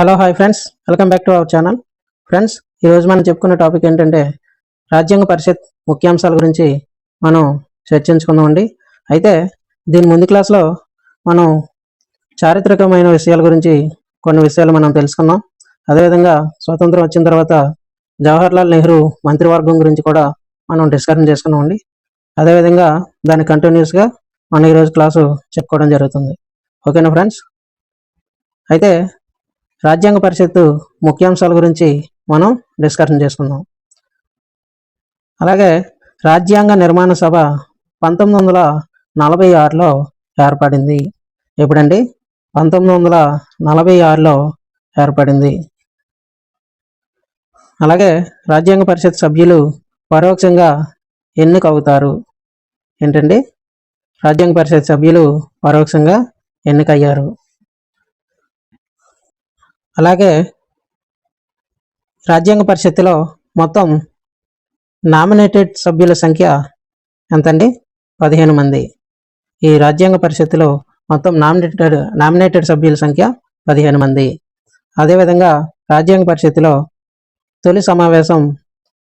Hello hi friends welcome back to our channel friends ఈరోజు మనం చెప్పుకున్న టాపిక్ ఏంటంటే రాజ్యాంగ పరిషత్ ముఖ్యాంశాల గురించి మనం చర్చించుకుందామండి. అయితే దీని ముందు క్లాస్లో మనం చారిత్రకమైన విషయాల గురించి కొన్ని విషయాలు మనం తెలుసుకుందాం. అదేవిధంగా స్వాతంత్రం వచ్చిన తర్వాత జవహర్లాల్ నెహ్రూ మంత్రివర్గం గురించి కూడా మనం డిస్కషన్ చేసుకున్నామండి అదేవిధంగా దాని కంటిన్యూస్గా మనం ఈరోజు క్లాసు చెప్పుకోవడం జరుగుతుంది. ఓకేనా ఫ్రెండ్స్ అయితే రాజ్యాంగ పరిషత్తు ముఖ్యాంశాల గురించి మనం డిస్కషన్ చేసుకుందాం. అలాగే రాజ్యాంగ నిర్మాణ సభ పంతొమ్మిది వందల నలభై ఆరులో ఏర్పడింది. ఎప్పుడండి? పంతొమ్మిది వందల నలభై ఆరులో ఏర్పడింది. అలాగే రాజ్యాంగ పరిషత్ సభ్యులు పరోక్షంగా ఎన్నికవుతారు. ఏంటండి? రాజ్యాంగ పరిషత్ సభ్యులు పరోక్షంగా ఎన్నికయ్యారు. అలాగే రాజ్యాంగ పరిషత్తులో మొత్తం నామినేటెడ్ సభ్యుల సంఖ్య ఎంతండి? పదిహేను మంది. ఈ రాజ్యాంగ పరిషత్తులో మొత్తం నామినేటెడ్ నామినేటెడ్ సభ్యుల సంఖ్య పదిహేను మంది. అదేవిధంగా రాజ్యాంగ పరిషత్తులో తొలి సమావేశం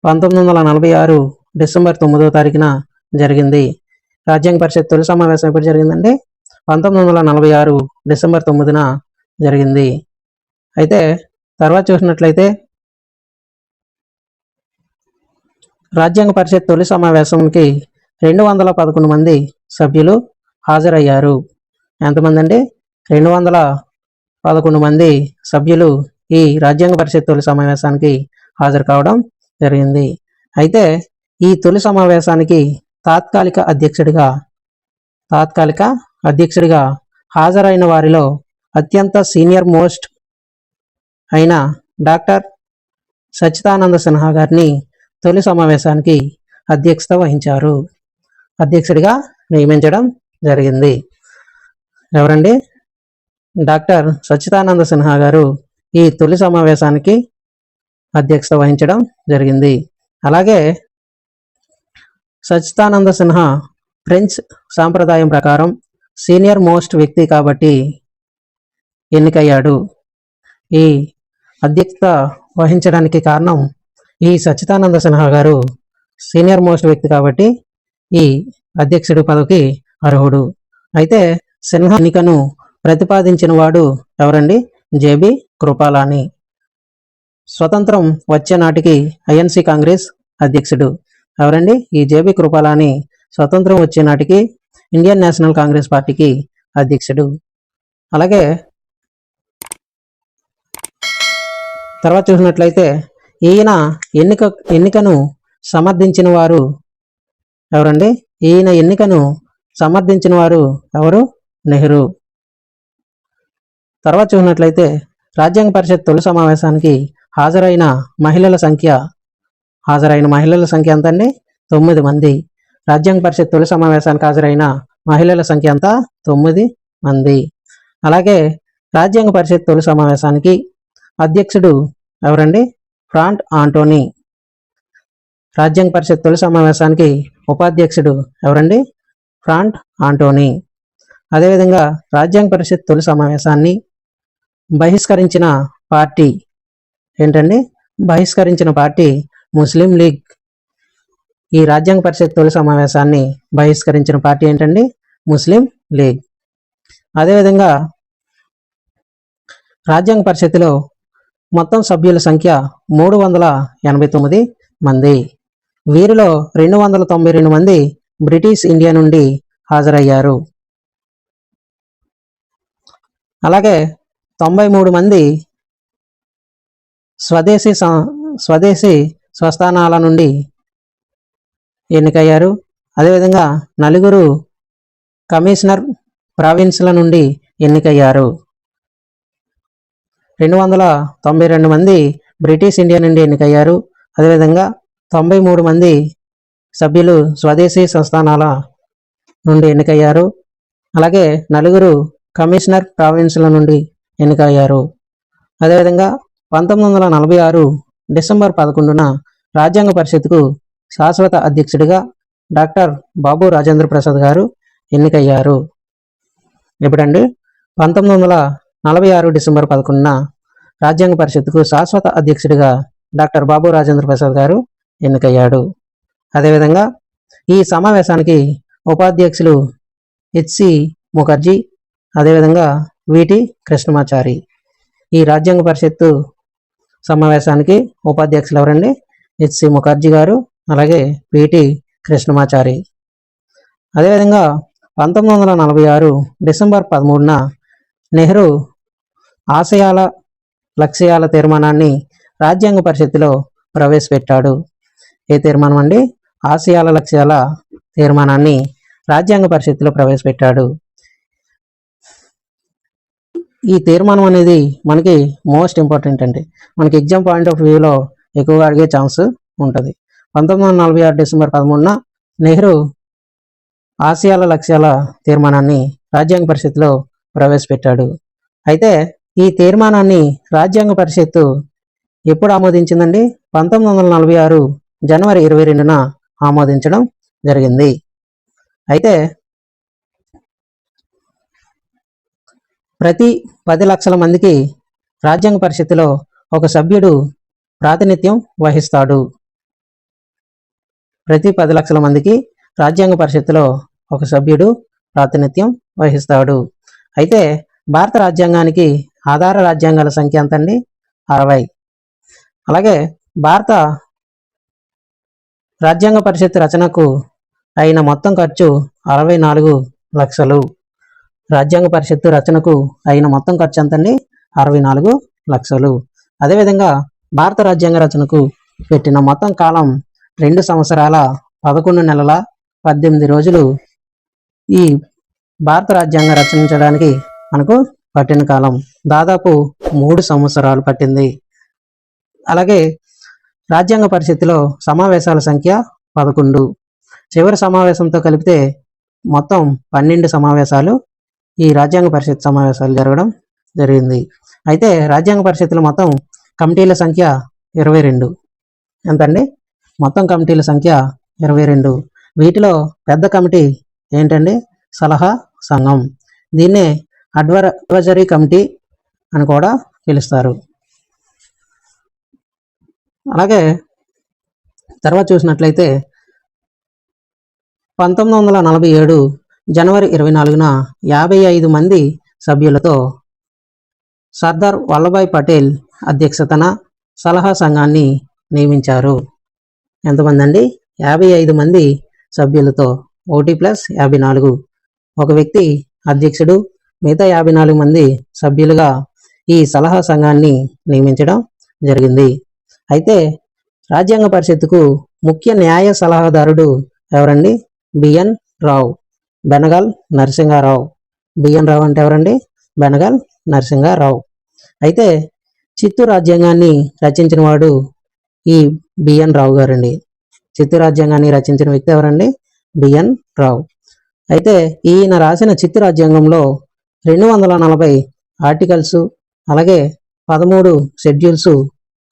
పంతొమ్మిది వందల నలభై ఆరు డిసెంబర్ తొమ్మిదో తారీఖున జరిగింది. రాజ్యాంగ పరిషత్ తొలి సమావేశం ఎప్పుడు జరిగిందండి? పంతొమ్మిది వందల నలభై ఆరు డిసెంబర్ తొమ్మిదిన జరిగింది. అయితే తర్వాత చూసినట్లయితే రాజ్యాంగ పరిషత్ తొలి సమావేశంకి రెండు వందల పదకొండు మంది సభ్యులు హాజరయ్యారు. ఎంతమంది అండి? రెండు వందల పదకొండు మంది సభ్యులు ఈ రాజ్యాంగ పరిషత్ తొలి సమావేశానికి హాజరు కావడం జరిగింది. అయితే ఈ తొలి సమావేశానికి తాత్కాలిక అధ్యక్షుడిగా తాత్కాలిక అధ్యక్షుడిగా హాజరైన వారిలో అత్యంత సీనియర్ మోస్ట్ అయిన డాక్టర్ సచ్చిదానంద సిన్హా గారిని తొలి సమావేశానికి అధ్యక్షత వహించారు. అధ్యక్షుడిగా నియమించడం జరిగింది. ఎవరండి? డాక్టర్ సచ్చిదానంద సిన్హా గారు ఈ తొలి సమావేశానికి అధ్యక్షత వహించడం జరిగింది. అలాగే సచ్చిదానంద సిన్హా ఫ్రెంచ్ సాంప్రదాయం ప్రకారం సీనియర్ మోస్ట్ వ్యక్తి కాబట్టి ఎన్నికయ్యాడు. ఈ అధ్యక్షత వహించడానికి కారణం ఈ సచ్చిదానంద సిన్హా గారు సీనియర్ మోస్ట్ వ్యక్తి కాబట్టి ఈ అధ్యక్షుడి పదవికి అర్హుడు. అయితే సిన్హా ఎన్నికను ప్రతిపాదించిన వాడు ఎవరండి? జేబి కృపాలాని. స్వతంత్రం వచ్చే నాటికి ఐఎన్సి కాంగ్రెస్ అధ్యక్షుడు. ఎవరండి? ఈ జేబి కృపాలాని స్వతంత్రం వచ్చే నాటికి ఇండియన్ నేషనల్ కాంగ్రెస్ పార్టీకి అధ్యక్షుడు. అలాగే తర్వాత చూసినట్లయితే ఈయన ఎన్నిక ఎన్నికను సమర్థించిన వారు ఎవరండి? ఈయన ఎన్నికను సమర్థించిన వారు ఎవరు? నెహ్రూ. తర్వాత చూసినట్లయితే రాజ్యాంగ పరిషత్ తొలి సమావేశానికి హాజరైన మహిళల సంఖ్య హాజరైన మహిళల సంఖ్య ఎంత అండి తొమ్మిది మంది. రాజ్యాంగ పరిషత్ తొలి సమావేశానికి హాజరైన మహిళల సంఖ్య అంతా తొమ్మిది మంది. అలాగే రాజ్యాంగ పరిషత్ తొలి సమావేశానికి అధ్యక్షుడు ఎవరండి? Frank Anthony. రాజ్యాంగ పరిషత్ తొలి సమావేశానికి ఉపాధ్యక్షుడు ఎవరండి? Frank Anthony. అదేవిధంగా రాజ్యాంగ పరిషత్ తొలి సమావేశాన్ని బహిష్కరించిన పార్టీ ఏంటండి? బహిష్కరించిన పార్టీ ముస్లిం లీగ్. ఈ రాజ్యాంగ పరిషత్ తొలి సమావేశాన్ని బహిష్కరించిన పార్టీ ఏంటండి? ముస్లిం లీగ్. అదేవిధంగా రాజ్యాంగ పరిషత్తులో మొత్తం సభ్యుల సంఖ్య మూడు వందల ఎనభై తొమ్మిది మంది. వీరిలో రెండు వందల తొంభై రెండు మంది బ్రిటిష్ ఇండియా నుండి హాజరయ్యారు. అలాగే తొంభై మూడు మంది స్వదేశీ స్వదేశీ స్వస్థానాల నుండి ఎన్నికయ్యారు. అదేవిధంగా నలుగురు కమిషనర్ ప్రావిన్స్ల నుండి ఎన్నికయ్యారు. రెండు వందల తొంభై రెండు మంది బ్రిటిష్ ఇండియా నుండి ఎన్నికయ్యారు. అదేవిధంగా తొంభై మూడు మంది సభ్యులు స్వదేశీ సంస్థానాల నుండి ఎన్నికయ్యారు. అలాగే నలుగురు కమిషనర్ ప్రావిన్స్ల నుండి ఎన్నికయ్యారు. అదేవిధంగా పంతొమ్మిది వందల నలభై ఆరు డిసెంబర్ పదకొండున రాజ్యాంగ పరిషత్కు శాశ్వత అధ్యక్షుడిగా డాక్టర్ బాబు రాజేంద్ర ప్రసాద్ గారు ఎన్నికయ్యారు. ఎప్పుడండి పంతొమ్మిది వందల నలభై ఆరు డిసెంబర్ పదకొండున రాజ్యాంగ పరిషత్కు శాశ్వత అధ్యక్షుడిగా డాక్టర్ బాబు రాజేంద్ర ప్రసాద్ గారు ఎన్నికయ్యాడు. అదేవిధంగా ఈ సమావేశానికి ఉపాధ్యక్షులు హెచ్సి ముఖర్జీ అదేవిధంగా విటి కృష్ణమాచారి. ఈ రాజ్యాంగ పరిషత్తు సమావేశానికి ఉపాధ్యక్షులు ఎవరండి హెచ్సి ముఖర్జీ గారు అలాగే పిటి కృష్ణమాచారి. అదేవిధంగా పంతొమ్మిది వందల నలభై ఆరు డిసెంబర్ పదమూడున నెహ్రూ ఆశయాల లక్ష్యాల తీర్మానాన్ని రాజ్యాంగ పరిషత్తులో ప్రవేశపెట్టాడు. ఏ తీర్మానం అండి ఆశయాల లక్ష్యాల తీర్మానాన్ని రాజ్యాంగ పరిషత్తులో ప్రవేశపెట్టాడు. ఈ తీర్మానం అనేది మనకి మోస్ట్ ఇంపార్టెంట్ అండి. మనకి ఎగ్జామ్ పాయింట్ ఆఫ్ వ్యూలో ఎక్కువగా అడిగే ఛాన్స్ ఉంటుంది. పంతొమ్మిది వందల నలభై ఆరు డిసెంబర్ పదమూడున నెహ్రూ ఆసియాల లక్ష్యాల తీర్మానాన్ని రాజ్యాంగ పరిషత్తులో ప్రవేశపెట్టాడు. అయితే ఈ తీర్మానాన్ని రాజ్యాంగ పరిషత్తు ఎప్పుడు ఆమోదించిందండి? పంతొమ్మిది వందల నలభై ఆరు జనవరి ఇరవై రెండున ఆమోదించడం జరిగింది. అయితే ప్రతి పది లక్షల మందికి రాజ్యాంగ పరిషత్తులో ఒక సభ్యుడు ప్రాతినిధ్యం వహిస్తాడు. ప్రతి పది లక్షల మందికి రాజ్యాంగ పరిషత్తులో ఒక సభ్యుడు ప్రాతినిధ్యం వహిస్తాడు. అయితే భారత రాజ్యాంగానికి ఆధార రాజ్యాంగాల సంఖ్య ఎంత అండి అరవై. అలాగే భారత రాజ్యాంగ పరిషత్ రచనకు అయిన మొత్తం ఖర్చు అరవై నాలుగు లక్షలు. రాజ్యాంగ పరిషత్తు రచనకు అయిన మొత్తం ఖర్చు ఎంతండి? అరవై నాలుగు లక్షలు. అదేవిధంగా భారత రాజ్యాంగ రచనకు పెట్టిన మొత్తం కాలం రెండు సంవత్సరాల పదకొండు నెలల పద్దెనిమిది రోజులు. ఈ భారత రాజ్యాంగం రచించడానికి మనకు పట్టిన కాలం దాదాపు మూడు సంవత్సరాలు పట్టింది. అలాగే రాజ్యాంగ పరిషత్తులో సమావేశాల సంఖ్య పదకొండు. చివరి సమావేశంతో కలిపితే మొత్తం పన్నెండు సమావేశాలు ఈ రాజ్యాంగ పరిషత్ సమావేశాలు జరగడం జరిగింది. అయితే రాజ్యాంగ పరిషత్తులో మొత్తం కమిటీల సంఖ్య ఇరవై రెండు. ఎంతండి? మొత్తం కమిటీల సంఖ్య ఇరవై రెండు. వీటిలో పెద్ద కమిటీ ఏంటండి? సలహా సంఘం. దీన్నే అడ్వర్ అడ్వైజరీ కమిటీ అని కూడా పిలుస్తారు. అలాగే తర్వాత చూసినట్లయితే పంతొమ్మిది వందల నలభై ఏడు జనవరి ఇరవై నాలుగున యాభై ఐదు మంది సభ్యులతో సర్దార్ వల్లభాయ్ పటేల్ అధ్యక్షతన సలహా సంఘాన్ని నియమించారు. ఎంతమంది అండి? యాభై ఐదు మంది సభ్యులతో ఒకటి ప్లస్ యాభై నాలుగు. ఒక వ్యక్తి అధ్యక్షుడు మిగతా యాభై నాలుగు మంది సభ్యులుగా ఈ సలహా సంఘాన్ని నియమించడం జరిగింది. అయితే రాజ్యాంగ పరిషత్తుకు ముఖ్య న్యాయ సలహాదారుడు ఎవరండి? బిఎన్ రావు. బెనగల్ నరసింహారావు. బిఎన్ రావు అంటే ఎవరండి? బెనగల్ నరసింహారావు. అయితే చిత్తు రాజ్యాంగాన్ని రచించిన వాడు ఈ బిఎన్ రావు గారండి. చిత్తు రాజ్యాంగాన్ని రచించిన వ్యక్తి ఎవరండి? బిఎన్ రావు. అయితే ఈయన రాసిన చిత్తు రాజ్యాంగంలో రెండు వందల నలభై ఆర్టికల్స్ అలాగే పదమూడు షెడ్యూల్స్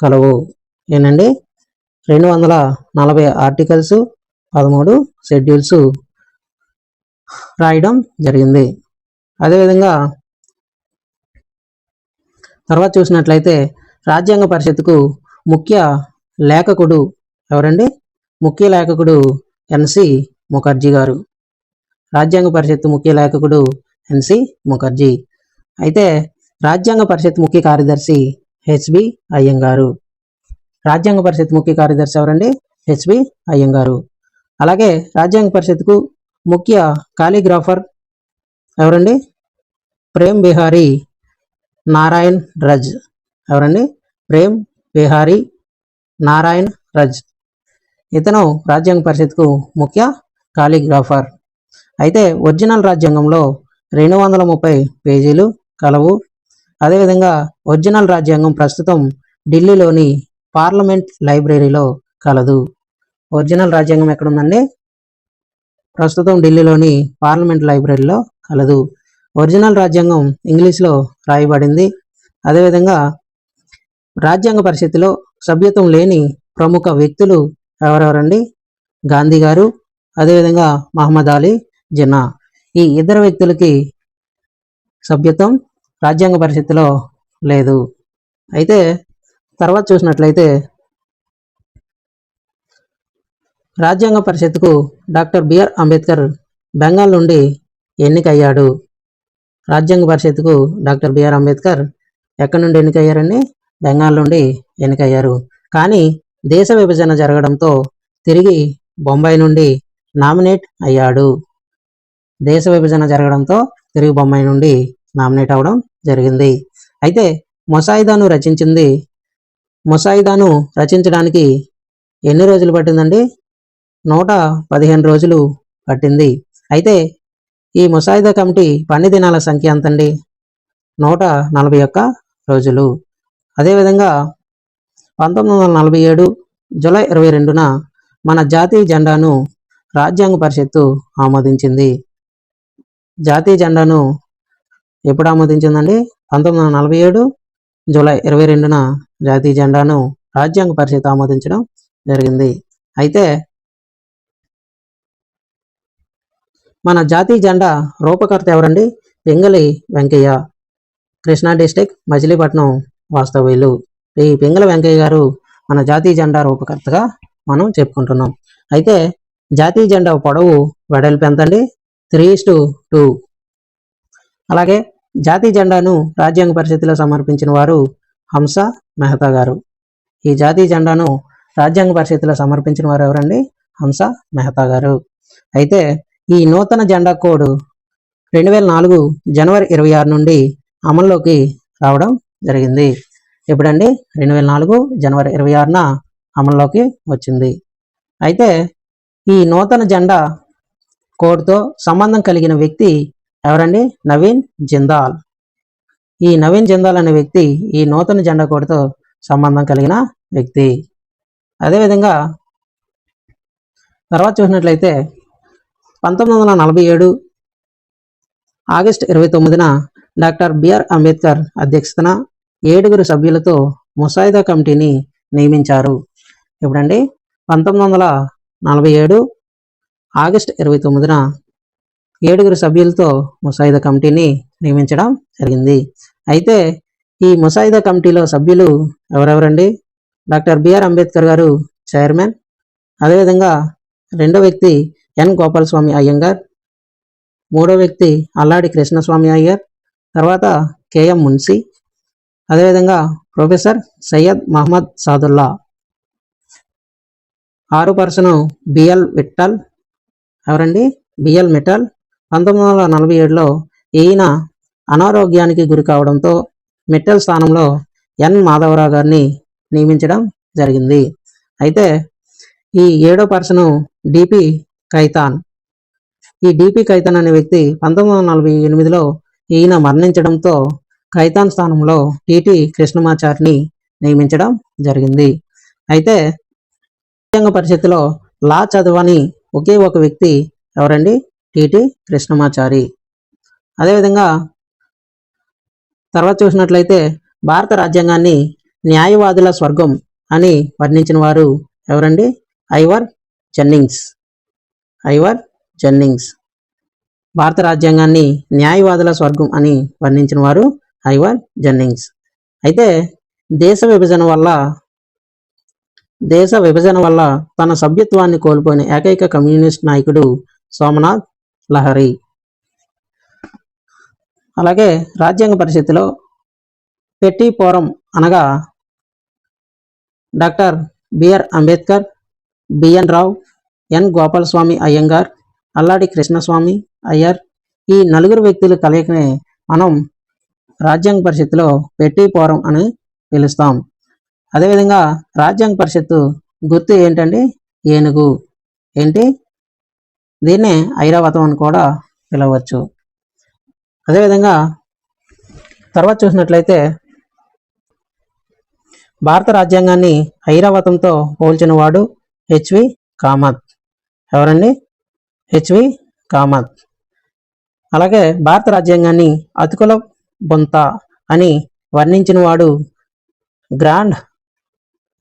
కలవు. ఏనండి? రెండు వందల నలభై ఆర్టికల్స్ పదమూడు షెడ్యూల్స్ రాయడం జరిగింది. అదేవిధంగా తర్వాత చూసినట్లయితే రాజ్యాంగ పరిషత్కు ముఖ్య లేఖకుడు ఎవరండి? ముఖ్య లేఖకుడు ఎన్సి ముఖర్జీ గారు. రాజ్యాంగ పరిషత్తు ముఖ్య లేఖకుడు ఎన్సి ముఖర్జీ. అయితే రాజ్యాంగ పరిషత్ ముఖ్య కార్యదర్శి హెచ్బి అయ్యంగారు. రాజ్యాంగ పరిషత్ ముఖ్య కార్యదర్శి ఎవరండి? హెచ్బి అయ్యంగారు. అలాగే రాజ్యాంగ పరిషత్కు ముఖ్య కాలిగ్రాఫర్ ఎవరండి? ప్రేమ్ బిహారీ నారాయణ్ రజ్. ఎవరండి? ప్రేమ్ బిహారీ నారాయణ్ రజ్. ఇతను రాజ్యాంగ పరిషత్కు ముఖ్య కాలిగ్రాఫర్. అయితే ఒరిజినల్ రాజ్యాంగంలో రెండు వందల ముప్పై పేజీలు కలవు. అదేవిధంగా ఒరిజినల్ రాజ్యాంగం ప్రస్తుతం ఢిల్లీలోని పార్లమెంట్ లైబ్రరీలో కలదు. ఒరిజినల్ రాజ్యాంగం ఎక్కడుందండి? ప్రస్తుతం ఢిల్లీలోని పార్లమెంట్ లైబ్రరీలో కలదు. ఒరిజినల్ రాజ్యాంగం ఇంగ్లీష్లో రాయబడింది. అదేవిధంగా రాజ్యాంగ పరిషత్తులో సభ్యత్వం లేని ప్రముఖ వ్యక్తులు ఎవరెవరండి? గాంధీ గారు అదేవిధంగా మహమ్మద్ అలీ జిన్నా ఈ ఇద్దరు వ్యక్తులకి సభ్యత్వం రాజ్యాంగ పరిషత్తులో లేదు. అయితే తర్వాత చూసినట్లయితే రాజ్యాంగ పరిషత్కు డాక్టర్ బిఆర్ అంబేద్కర్ బెంగాల్ నుండి ఎన్నికయ్యాడు. రాజ్యాంగ పరిషత్కు డాక్టర్ బిఆర్ అంబేద్కర్ ఎక్కడి నుండి ఎన్నికయ్యారండి బెంగాల్ నుండి ఎన్నికయ్యారు. కానీ దేశ విభజన జరగడంతో తిరిగి బొంబాయి నుండి నామినేట్ అయ్యాడు. దేశ విభజన జరగడంతో తెలుగు బొమ్మాయి నుండి నామినేట్ అవ్వడం జరిగింది. అయితే మొసాయిదాను రచించింది మొసాయిదాను రచించడానికి ఎన్ని రోజులు పట్టిందండి? నూట పదిహేను రోజులు పట్టింది. అయితే ఈ ముసాయిదా కమిటీ పని దినాల సంఖ్య ఎంతండి? నూట నలభై ఒక్క రోజులు. అదేవిధంగా పంతొమ్మిది వందల నలభై ఏడు జూలై ఇరవై రెండున మన జాతీయ జెండాను రాజ్యాంగ పరిషత్తు ఆమోదించింది. జాతీయ జెండాను ఎప్పుడు ఆమోదించిందండి? పంతొమ్మిది వందల నలభై ఏడు జూలై ఇరవై రెండున జాతీయ జెండాను రాజ్యాంగ పరిషత్ ఆమోదించడం జరిగింది. అయితే మన జాతీయ జెండా రూపకర్త ఎవరండి? పింగళి వెంకయ్య కృష్ణా డిస్టిక్ మచిలీపట్నం వాస్తవ్యులు. ఈ పింగళ వెంకయ్య గారు మన జాతీయ జెండా రూపకర్తగా మనం చెప్పుకుంటున్నాం. అయితే జాతీయ జెండా పొడవు వెడల్పు ఎంతండి? త్రీ టు టూ అలాగే జాతీయ జెండాను రాజ్యాంగ పరిషత్తులో సమర్పించిన వారు హంస మెహతా గారు. ఈ జాతీయ జెండాను రాజ్యాంగ పరిషత్తులో సమర్పించిన వారు ఎవరండి? హంస మెహతా గారు. అయితే ఈ నూతన జెండా కోడ్ రెండు వేల నాలుగు జనవరి ఇరవై ఆరు నుండి అమల్లోకి రావడం జరిగింది. ఎప్పుడండి? రెండు వేల నాలుగు జనవరి ఇరవై ఆరున అమల్లోకి వచ్చింది. అయితే ఈ నూతన జెండా కోడ్తో సంబంధం కలిగిన వ్యక్తి ఎవరండి? నవీన్ జిందాల్. ఈ నవీన్ జిందాల్ అనే వ్యక్తి ఈ నూతన జెండా కోడ్తో సంబంధం కలిగిన వ్యక్తి. అదేవిధంగా తర్వాత చూసినట్లయితే పంతొమ్మిది వందల నలభై ఏడు ఆగస్టు ఇరవై తొమ్మిదిన డాక్టర్ బిఆర్ అంబేద్కర్ అధ్యక్షతన ఏడుగురు సభ్యులతో ముసాయిదా కమిటీని నియమించారు. ఇప్పుడండి పంతొమ్మిది వందల నలభై ఏడు ఆగస్టు ఇరవై తొమ్మిదిన ఏడుగురు సభ్యులతో ముసాయిదా కమిటీని నియమించడం జరిగింది. అయితే ఈ ముసాయిదా కమిటీలో సభ్యులు ఎవరెవరండి? డాక్టర్ బిఆర్ అంబేద్కర్ గారు చైర్మన్. అదేవిధంగా రెండో వ్యక్తి ఎన్ గోపాలస్వామి అయ్యంగార్. మూడో వ్యక్తి అల్లాడి కృష్ణస్వామి అయ్యర్ తర్వాత కేఎం మున్సి. అదేవిధంగా ప్రొఫెసర్ సయ్యద్ మహమ్మద్ సాదుల్లా. ఆరు పర్సన్ బిఎల్ విట్టల్ ఎవరండి? బిఎల్ మిటల్. పంతొమ్మిది వందల నలభై ఏడులో ఈయన అనారోగ్యానికి గురి కావడంతో మిట్టల్ స్థానంలో ఎన్. మాధవరావు గారిని నియమించడం జరిగింది. అయితే ఈ ఏడో పర్సను డిపి కైతాన్ ఈ డిపి కైతాన్ అనే వ్యక్తి పంతొమ్మిది వందల నలభై ఎనిమిదిలో ఈయన మరణించడంతో కైతాన్ స్థానంలో టిటి కృష్ణమాచారిని నియమించడం జరిగింది. అయితే రాజ్యాంగ పరిషత్తులో లా చదవని ఒకే ఒక వ్యక్తి ఎవరండి? టిటి కృష్ణమాచారి. అదేవిధంగా తర్వాత చూసినట్లయితే భారత రాజ్యాంగాన్ని న్యాయవాదుల స్వర్గం అని వర్ణించిన వారు ఎవరండి? Ivor Jennings. Ivor Jennings. భారత రాజ్యాంగాన్ని న్యాయవాదుల స్వర్గం అని వర్ణించిన వారు ఐవర్ జెన్నింగ్స్. అయితే దేశ విభజన వల్ల దేశ విభజన వల్ల తన సభ్యత్వాన్ని కోల్పోయిన ఏకైక కమ్యూనిస్ట్ నాయకుడు సోమనాథ్ లహరి. అలాగే రాజ్యాంగ పరిషత్తులో పెట్టి పోరం అనగా doctor BR Ambedkar BN Rao N Gopalaswami Ayyangar Alladi Krishnaswami Iyer ఈ నలుగురు వ్యక్తుల కలయికనే మనం రాజ్యాంగ పరిషత్తులో పెట్టి పోరం అని పిలుస్తాం. అదేవిధంగా రాజ్యాంగ పరిషత్తు గుర్తు ఏంటండి? ఏనుగు. ఏంటి? దీన్నే ఐరావతం అని కూడా పిలవచ్చు. అదేవిధంగా తర్వాత చూసినట్లయితే భారత రాజ్యాంగాన్ని ఐరావతంతో పోల్చిన వాడు హెచ్వి కామత్. ఎవరండి? హెచ్వి కామత్. అలాగే భారత రాజ్యాంగాన్ని అతుకుల బొంత అని వర్ణించిన వాడు grand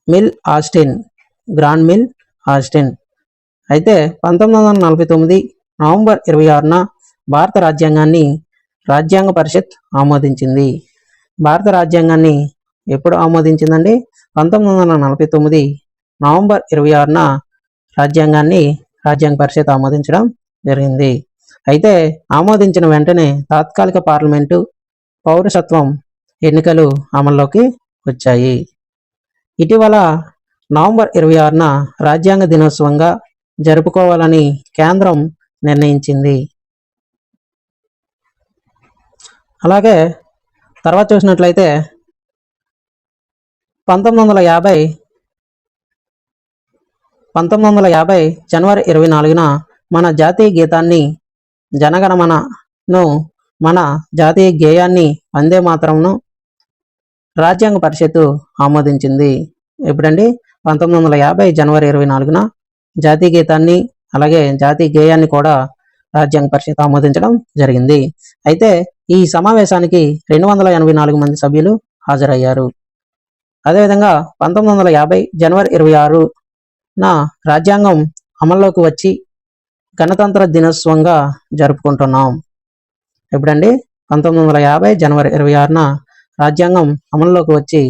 mill Austin Granville Austin. అయితే పంతొమ్మిది వందల నలభై తొమ్మిది నవంబర్ ఇరవై ఆరున భారత రాజ్యాంగాన్ని రాజ్యాంగ పరిషత్ ఆమోదించింది. భారత రాజ్యాంగాన్ని ఎప్పుడు ఆమోదించిందండి? పంతొమ్మిది వందల నలభై తొమ్మిది నవంబర్ ఇరవై ఆరున రాజ్యాంగాన్ని రాజ్యాంగ పరిషత్ ఆమోదించడం జరిగింది. అయితే ఆమోదించిన వెంటనే తాత్కాలిక పార్లమెంటు పౌరసత్వం ఎన్నికలు అమల్లోకి వచ్చాయి. ఇటీవల నవంబర్ ఇరవై ఆరున రాజ్యాంగ దినోత్సవంగా జరుపుకోవాలని కేంద్రం నిర్ణయించింది. అలాగే తర్వాత చూసినట్లయితే పంతొమ్మిది వందల యాభై పంతొమ్మిది వందల యాభై జనవరి ఇరవై నాలుగున మన జాతీయ గీతాన్ని జనగణమనను మన జాతీయ గేయాన్ని వందే మాత్రంను రాజ్యాంగ పరిషత్తు ఆమోదించింది. ఎప్పుడండి? పంతొమ్మిది వందల యాభై జనవరి ఇరవై నాలుగున జాతీయ గీతాన్ని అలాగే జాతీయ గేయాన్ని కూడా రాజ్యాంగ పరిషత్ ఆమోదించడం జరిగింది. అయితే ఈ సమావేశానికి రెండు వందల ఎనభై నాలుగు మంది సభ్యులు హాజరయ్యారు. అదేవిధంగా పంతొమ్మిది వందల యాభై జనవరి ఇరవై ఆరున రాజ్యాంగం అమల్లోకి వచ్చి గణతంత్ర దినోత్సవంగా జరుపుకుంటున్నాం. ఎప్పుడండి? పంతొమ్మిది వందల యాభై జనవరి ఇరవై ఆరున రాజ్యాంగం అమల్లోకి వచ్చి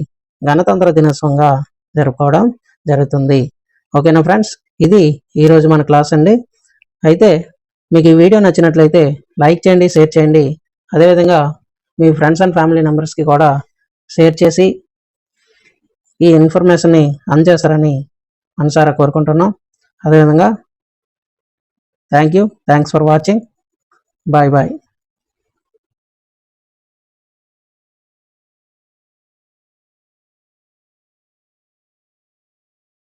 గణతంత్ర దినోత్సవంగా జరుపుకోవడం జరుగుతుంది. ఓకేనా ఫ్రెండ్స్? ఇది ఈరోజు మన క్లాస్ అండి. అయితే మీకు ఈ వీడియో నచ్చినట్లయితే లైక్ చేయండి షేర్ చేయండి. అదేవిధంగా మీ ఫ్రెండ్స్ అండ్ ఫ్యామిలీ మెంబర్స్కి కూడా షేర్ చేసి ఈ ఇన్ఫర్మేషన్ని అందజేస్తారని మనసారా కోరుకుంటున్నాం. అదేవిధంగా thank you thanks for watching. Bye bye.